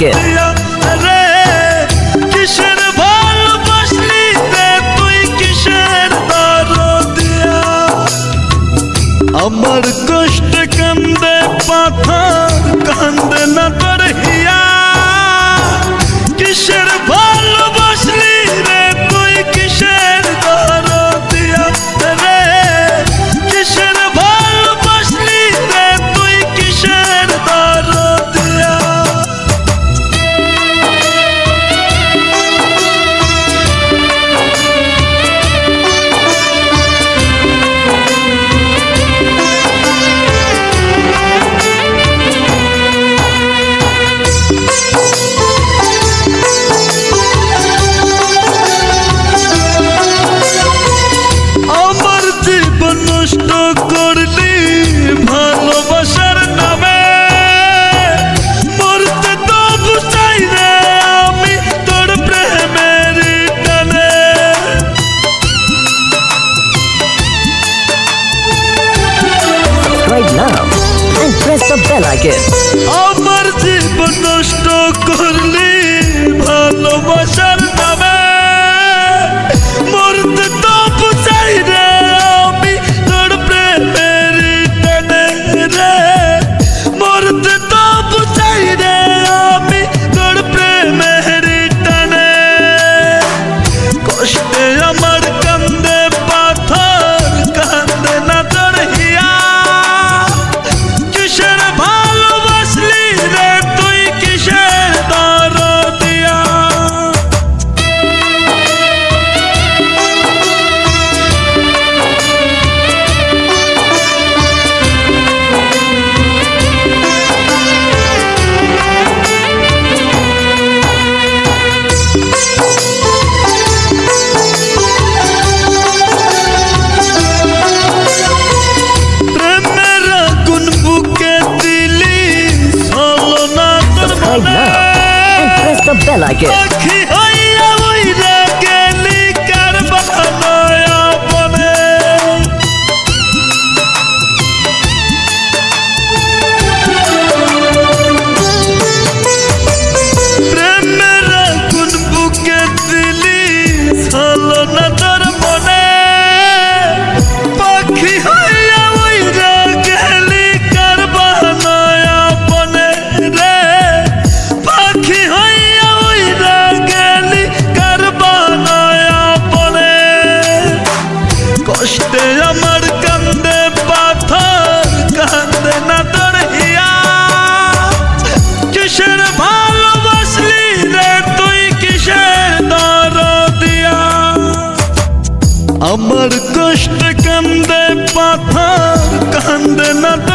মালিকের আমার কষ্ট কান্দে পাথর কান্দে না I like it. the bell icon. আমার কষ্ট কান্দে পাথর কান্দে না